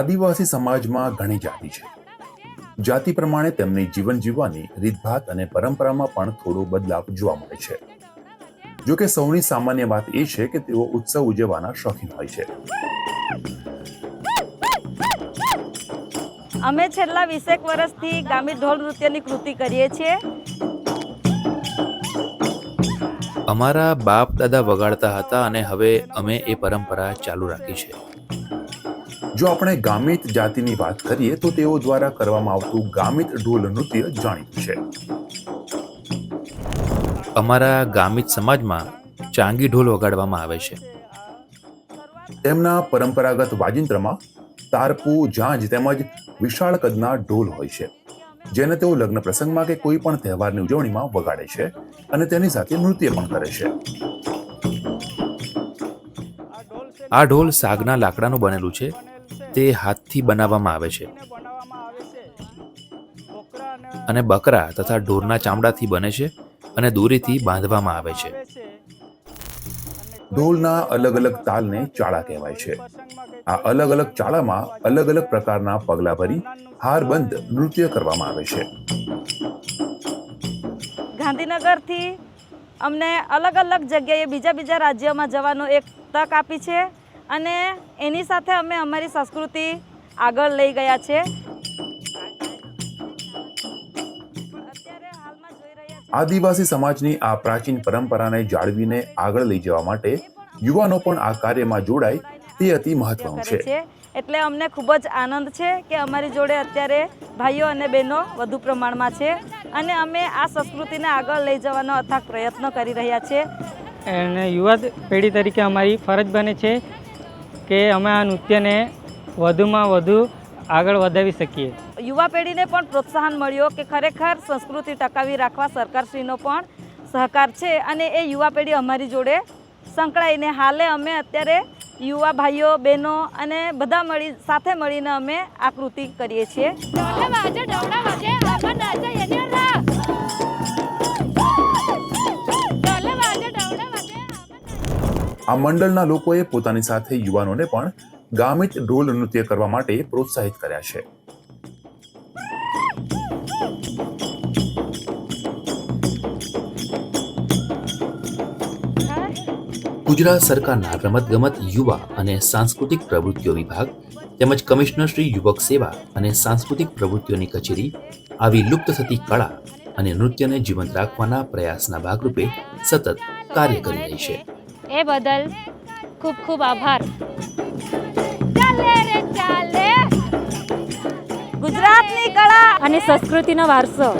આદિવાસી સમાજમાં ઘણી જાતિ છે. જાતિ પ્રમાણે તેમની જીવન જીવવાની રીતભાત અને પરંપરામાં પણ થોડો બદલાવ જોવા મળે છે. જો કે સૌની સામાન્ય વાત એ છે કે તેઓ ઉત્સવ ઉજવવાના શોખીન હોય છે. અમે છેલ્લા વીસેક વર્ષથી ગામી ઢોલ નૃત્યની કૃતિ કરીએ છીએ. અમારા બાપ દાદા વગાડતા હતા અને હવે અમે એ પરંપરા ચાલુ રાખી છે. જો આપણે ગામિત જાતિની વાત કરીએ તો તેઓ દ્વારા કરવામાં આવતું ગામિત ઢોલ નૃત્ય જાણીતું છે. અમારા ગામિત સમાજમાં ચાંગી ઢોલ વગાડવામાં આવે છે. તેમના પરંપરાગત વાજિંત્રમાં તારપુ ઝાંઝ તેમજ વિશાળ કદના ઢોલ હોય છે. જેને તેઓ લગ્ન પ્રસંગમાં કે કોઈ પણ તહેવારની ઉજવણીમાં વગાડે છે અને તેની સાથે નૃત્ય પણ કરે છે. આ ઢોલ સાગના લાકડાનું બનેલું છે. તે હાથથી બનાવવામાં આવે છે. અને બકરા તથા ઢોરના ચામડાથી બને છે અને દોરીથી બાંધવામાં આવે છે. ઢોલના અલગ અલગ તાલને ચાળા કહેવાય છે. આ અલગ અલગ ચાળામાં અલગ અલગ પ્રકારના પગલા ભરી હારબંધ નૃત્ય કરવામાં આવે છે. ગાંધીનગરથી અમને અલગ અલગ જગ્યાએ બીજા બીજા રાજ્યોમાં જવાનો એક તક આપી છે. અને એની સાથે અમે અમારી સંસ્કૃતિ આગળ લઈ ગયા છે. અત્યારે હાલમાં જોઈ રહ્યા છીએ આદિવાસી સમાજની આ પ્રાચીન પરંપરાને જાળવીને આગળ લઈ જવા માટે યુવાનો પણ આ કાર્યમાં જોડાય તે અતિ મહત્વનું છે. છે. એટલે અમને ખૂબ જ આનંદ છે કે અમારી જોડે અત્યારે ભાઈઓ અને બહેનો વધુ પ્રમાણમાં છે અને અમે આ સંસ્કૃતિને આગળ લઈ જવાનો અથાગ પ્રયત્ન કરી રહ્યા છીએ અને યુવા પેઢી તરીકે અમારી ફરજ બને છે કે અમે આ નૃત્યને વધુમાં વધુ આગળ વધાવી શકીએ. યુવા પેઢીને પણ પ્રોત્સાહન મળ્યો કે ખરેખર સંસ્કૃતિ ટકાવી રાખવા સરકારશ્રીનો પણ સહકાર છે અને એ યુવા પેઢી અમારી જોડે સંકળાઈને હાલે અમે અત્યારે યુવા ભાઈઓ બહેનો અને બધા મળી સાથે મળીને અમે આ કૃતિ કરીએ છીએ. આ મંડળના લોકોએ પોતાની સાથે યુવાનોને પણ ગામિત ઢોલ નૃત્ય કરવા માટે પ્રોત્સાહિત કર્યા છે. ગુજરાત સરકારના રમતગમત યુવા અને સાંસ્કૃતિક પ્રવૃત્તિઓ વિભાગ તેમજ કમિશનર શ્રી યુવક સેવા અને સાંસ્કૃતિક પ્રવૃત્તિઓની કચેરી આવી લુપ્ત થતી કળા અને નૃત્યને જીવંત રાખવાના પ્રયાસના ભાગરૂપે સતત કાર્ય કરી રહી છે. એ બદલ ખૂબ ખૂબ આભાર. ગુજરાતની કળા. અને સંસ્કૃતિનો વારસો.